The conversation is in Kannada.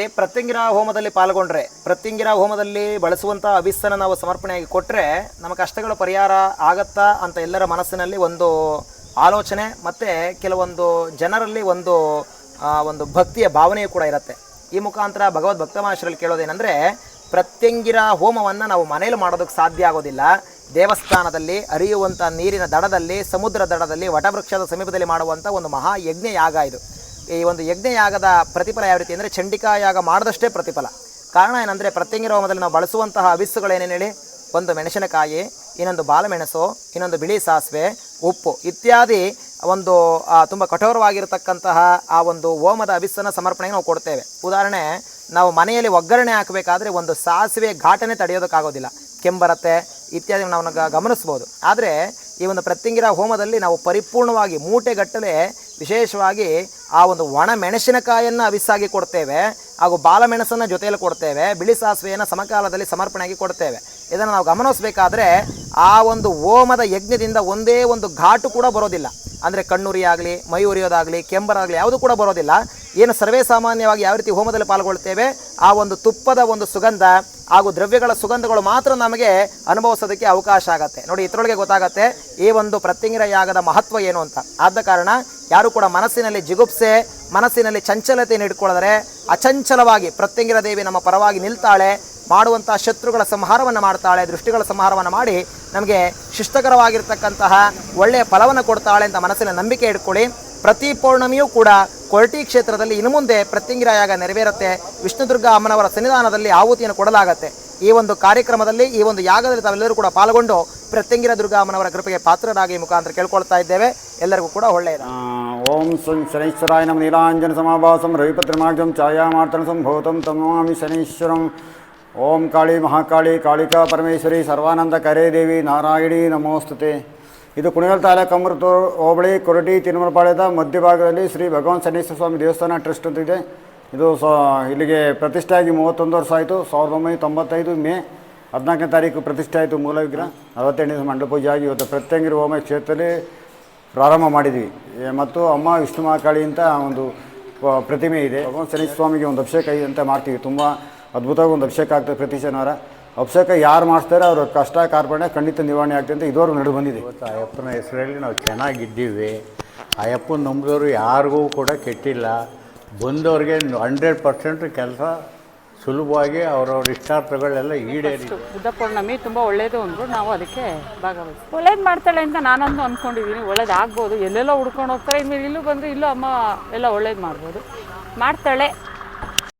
ಪ್ರತ್ಯಂಗಿರ ಹೋಮದಲ್ಲಿ ಪಾಲ್ಗೊಂಡ್ರೆ ಪ್ರತ್ಯಂಗಿರಾ ಹೋಮದಲ್ಲಿ ಬಳಸುವಂಥ ಅಭಿಸ್ಸನ ನಾವು ಸಮರ್ಪಣೆಯಾಗಿ ಕೊಟ್ಟರೆ ನಮ್ಮ ಕಷ್ಟಗಳ ಪರಿಹಾರ ಆಗತ್ತಾ ಅಂತ ಎಲ್ಲರ ಮನಸ್ಸಿನಲ್ಲಿ ಒಂದು ಆಲೋಚನೆ ಮತ್ತು ಕೆಲವೊಂದು ಜನರಲ್ಲಿ ಒಂದು ಒಂದು ಭಕ್ತಿಯ ಭಾವನೆಯೂ ಕೂಡ ಇರುತ್ತೆ. ಈ ಮುಖಾಂತರ ಭಗವದ್ ಭಕ್ತಮಾಶ್ರಲ್ಲಿ ಕೇಳೋದೇನೆಂದರೆ ಪ್ರತ್ಯಂಗಿರ ಹೋಮವನ್ನು ನಾವು ಮನೇಲಿ ಮಾಡೋದಕ್ಕೆ ಸಾಧ್ಯ ಆಗೋದಿಲ್ಲ. ದೇವಸ್ಥಾನದಲ್ಲಿ ಹರಿಯುವಂಥ ನೀರಿನ ದಡದಲ್ಲಿ, ಸಮುದ್ರ ದಡದಲ್ಲಿ, ವಟವೃಕ್ಷದ ಸಮೀಪದಲ್ಲಿ ಮಾಡುವಂಥ ಒಂದು ಮಹಾ ಯಜ್ಞ ಯಾಗ ಇದು. ಈ ಒಂದು ಯಜ್ಞಯಾಗದ ಪ್ರತಿಫಲ ಯಾವ ರೀತಿ ಅಂದರೆ ಚಂಡಿಕಾ ಯಾಗ ಮಾಡಿದಷ್ಟೇ ಪ್ರತಿಫಲ. ಕಾರಣ ಏನಂದರೆ ಪ್ರತ್ಯಂಗಿ ಹೋಮದಲ್ಲಿ ನಾವು ಬಳಸುವಂತಹ ಅವಿಸ್ಸುಗಳೇನೇನು ಹೇಳಿ? ಒಂದು ಮೆಣಸಿನಕಾಯಿ, ಇನ್ನೊಂದು ಬಾಲಮೆಣಸು ಇನ್ನೊಂದು ಬಿಳಿ ಸಾಸಿವೆ, ಉಪ್ಪು ಇತ್ಯಾದಿ ಒಂದು ತುಂಬ ಕಠೋರವಾಗಿರತಕ್ಕಂತಹ ಆ ಒಂದು ಹೋಮದ ಅಭಿಸ್ಸನ್ನು ಸಮರ್ಪಣೆಗೆ ನಾವು ಕೊಡ್ತೇವೆ. ಉದಾಹರಣೆ, ನಾವು ಮನೆಯಲ್ಲಿ ಒಗ್ಗರಣೆ ಹಾಕಬೇಕಾದ್ರೆ ಒಂದು ಸಾಸಿವೆ ಘಾಟನೆ ತಡೆಯೋದಕ್ಕಾಗೋದಿಲ್ಲ. ಕೆಂಬರತ್ತೆ ಇತ್ಯಾದಿ ನಾವು ಗಮನಿಸ್ಬೋದು. ಆದರೆ ಈ ಒಂದು ಪ್ರತ್ಯಂಗಿರ ಹೋಮದಲ್ಲಿ ನಾವು ಪರಿಪೂರ್ಣವಾಗಿ ಮೂಟೆಗಟ್ಟಲೆ ವಿಶೇಷವಾಗಿ ಆ ಒಂದು ಒಣ ಮೆಣಸಿನಕಾಯನ್ನು ಅವಿಸಾಗಿ ಕೊಡ್ತೇವೆ, ಹಾಗೂ ಬಾಲಮೆಣಸನ್ನು ಜೊತೆಯಲ್ಲಿ ಕೊಡ್ತೇವೆ, ಬಿಳಿ ಸಾಸಿವೆಯನ್ನು ಸಮಕಾಲದಲ್ಲಿ ಸಮರ್ಪಣೆಯಾಗಿ ಕೊಡ್ತೇವೆ. ಇದನ್ನು ನಾವು ಗಮನಿಸಬೇಕಾದ್ರೆ ಆ ಒಂದು ಓಮದ ಯಜ್ಞದಿಂದ ಒಂದೇ ಒಂದು ಘಾಟು ಕೂಡ ಬರೋದಿಲ್ಲ. ಅಂದರೆ ಕಣ್ಣುರಿಯಾಗಲಿ ಮೈ ಉರಿಯೋದಾಗಲಿ ಕೆಂಬರಾಗಲಿ, ಯಾವುದು ಕೂಡ ಬರೋದಿಲ್ಲ. ಏನು ಸರ್ವೇ ಸಾಮಾನ್ಯವಾಗಿ ಯಾವ ರೀತಿ ಹೋಮದಲ್ಲಿ ಪಾಲ್ಗೊಳ್ತೇವೆ ಆ ಒಂದು ತುಪ್ಪದ ಒಂದು ಸುಗಂಧ ಹಾಗೂ ದ್ರವ್ಯಗಳ ಸುಗಂಧಗಳು ಮಾತ್ರ ನಮಗೆ ಅನುಭವಿಸೋದಕ್ಕೆ ಅವಕಾಶ ಆಗತ್ತೆ. ನೋಡಿ, ಇದರೊಳಗೆ ಗೊತ್ತಾಗತ್ತೆ, ಈ ಒಂದು ಪ್ರತ್ಯಂಗಿರ ಯಾಗದ ಮಹತ್ವ ಏನು ಅಂತ. ಆದ ಕಾರಣ ಯಾರು ಕೂಡ ಮನಸ್ಸಿನಲ್ಲಿ ಜಿಗುಪ್ಸೆ, ಮನಸ್ಸಿನಲ್ಲಿ ಚಂಚಲತೆಯನ್ನು ಇಟ್ಕೊಳ್ಳದರೆ ಅಚಂಚಲವಾಗಿ ಪ್ರತ್ಯಂಗಿರ ದೇವಿ ನಮ್ಮ ಪರವಾಗಿ ನಿಲ್ತಾಳೆ, ಮಾಡುವಂಥ ಶತ್ರುಗಳ ಸಂಹಾರವನ್ನು ಮಾಡ್ತಾಳೆ, ದೃಷ್ಟಿಗಳ ಸಂಹಾರವನ್ನು ಮಾಡಿ ನಮಗೆ ಶಿಷ್ಟಕರವಾಗಿರ್ತಕ್ಕಂತಹ ಒಳ್ಳೆಯ ಫಲವನ್ನು ಕೊಡ್ತಾಳೆ ಅಂತ ಮನಸ್ಸಿನ ನಂಬಿಕೆ ಇಟ್ಕೊಳ್ಳಿ. ಪ್ರತಿ ಪೌರ್ಣಮಿಯೂ ಕೂಡ ಕೊರಟಿ ಕ್ಷೇತ್ರದಲ್ಲಿ ಇನ್ನು ಮುಂದೆ ಪ್ರತ್ಯಂಗಿರಾಯಾಗ ನೆರವೇರುತ್ತೆ. ವಿಷ್ಣುದುರ್ಗ ಅಮ್ಮನವರ ಸನ್ನಿಧಾನದಲ್ಲಿ ಆಹುತಿಯನ್ನು ಕೊಡಲಾಗುತ್ತೆ. ಈ ಒಂದು ಕಾರ್ಯಕ್ರಮದಲ್ಲಿ, ಈ ಒಂದು ಯಾಗದಲ್ಲಿ ತಾವೆಲ್ಲರೂ ಕೂಡ ಪಾಲ್ಗೊಂಡು ಪ್ರತ್ಯಂಗಿರ ದುರ್ಗಾ ಅಮ್ಮನವರ ಕೃಪೆಗೆ ಪಾತ್ರರಾಗಿ ಮುಖಾಂತರ ಕೇಳ್ಕೊಳ್ತಾ ಇದ್ದೇವೆ. ಎಲ್ಲರಿಗೂ ಕೂಡ ಒಳ್ಳೆಯದು. ಓಂ ಸುಂ ಶನೈಶ್ವರಾಯ ನಮ್ಮ ನೀಲಾಂಜನ ಸಮಾಭಾಸಂ ರವಿಪತ್ರಮಾರ್ಗಂ ಛಾಯಾಮಾರ್ತನ ಸಂಭೂತಂ ತಮಾಮಿ ಶನೈಶ್ವರಂ. ಓಂ ಕಾಳಿ ಮಹಾಕಾಳಿ, ಕಾಳಿಕಾ ಪರಮೇಶ್ವರಿ, ಸರ್ವಾನಂದ ಕರೇ ದೇವಿ, ನಾರಾಯಣಿ ನಮೋಸ್ತುತೆ. ಇದು ಕುಣಿಗಲ್ ತಾಲೂಕು ಅಮೃತೂರು ಹೋಬಳಿ ಕೊರಟಿ ತಿರುಮಲಪಾಳ್ಯದ ಮಧ್ಯಭಾಗದಲ್ಲಿ ಶ್ರೀ ಭಗವಾನ್ ಸನ್ನೇಶ್ವರ ಸ್ವಾಮಿ ದೇವಸ್ಥಾನ ಟ್ರಸ್ಟ್ ಅಂತ ಇದೆ. ಇದು ಸ, ಇಲ್ಲಿಗೆ ಪ್ರತಿಷ್ಠೆ ಆಗಿ ಮೂವತ್ತೊಂದು ವರ್ಷ ಆಯಿತು. ಸಾವಿರದ ಒಂಬೈನೂರ ತೊಂಬತ್ತೈದು ಮೇ ಹದಿನಾಲ್ಕನೇ ತಾರೀಕು ಪ್ರತಿಷ್ಠೆ ಆಯಿತು ಮೂಲ ವಿಗ್ರಹ. ನಲವತ್ತೆಂಟನೇ ಮಂಡಲ ಪೂಜೆ ಆಗಿ ಇವತ್ತು ಪ್ರತ್ಯಂಗಿರ ಹೋಮ ಕ್ಷೇತ್ರದಲ್ಲಿ ಪ್ರಾರಂಭ ಮಾಡಿದ್ವಿ. ಮತ್ತು ಅಮ್ಮ ವಿಷ್ಣು ಮಹಾಕಾಳಿ ಅಂತ ಒಂದು ಪ್ರತಿಮೆ ಇದೆ. ಭಗವಾನ್ ಶನಿ ಸ್ವಾಮಿಗೆ ಒಂದು ಅಭಿಷೇಕ ಇದೆ ಅಂತ ಮಾಡ್ತೀವಿ. ತುಂಬ ಅದ್ಭುತವಾಗಿ ಒಂದು ಅಭಿಷೇಕ ಆಗ್ತದೆ ಪ್ರತಿ ಶನಿವಾರ. ಅಭಿಷೇಕ ಯಾರು ಮಾಡಿಸ್ತಾರೆ ಅವ್ರ ಕಷ್ಟ ಕಾರ್ಪಣ್ಯ ಖಂಡಿತ ನಿವಾರಣೆ ಆಗ್ತದೆ ಅಂತ ಇದುವರೆಗೂ ನಡೆದು ಬಂದಿದೆ. ಇವತ್ತು ಅಯ್ಯಪ್ಪನ ಹೆಸರಲ್ಲಿ ನಾವು ಚೆನ್ನಾಗಿದ್ದೀವಿ. ಅಯ್ಯಪ್ಪನ ನಂಬಿದವರು ಯಾರಿಗೂ ಕೂಡ ಕೆಟ್ಟಿಲ್ಲ. ಬಂದವ್ರಿಗೆ ಹಂಡ್ರೆಡ್ ಪರ್ಸೆಂಟ್ ಕೆಲಸ ಸುಲಭವಾಗಿ ಅವರವ್ರ ಇಷ್ಟಾರ್ಥಗಳೆಲ್ಲ ಈಡೇರಿ ಬುದ್ಧ ಪೌರ್ಣಮಿ ತುಂಬ ಒಳ್ಳೆಯದು ಅಂದರು ನಾವು ಅದಕ್ಕೆ ಭಾಗವಹಿಸ್ತೀವಿ. ಒಳ್ಳೇದು ಮಾಡ್ತಾಳೆ ಅಂತ ನಾನಂದು ಅಂದ್ಕೊಂಡಿದ್ದೀನಿ ಒಳ್ಳೇದು ಆಗ್ಬೋದು. ಎಲ್ಲೆಲ್ಲೋ ಹುಡ್ಕೊಂಡು ಹೋಗ್ತಾರೆ. ಇನ್ಮೇಲೆ ಇಲ್ಲೂ ಬಂದರೆ ಇಲ್ಲೂ ಅಮ್ಮ ಎಲ್ಲ ಒಳ್ಳೇದು ಮಾಡ್ಬೋದು. ಮಾಡ್ತಾಳೆ.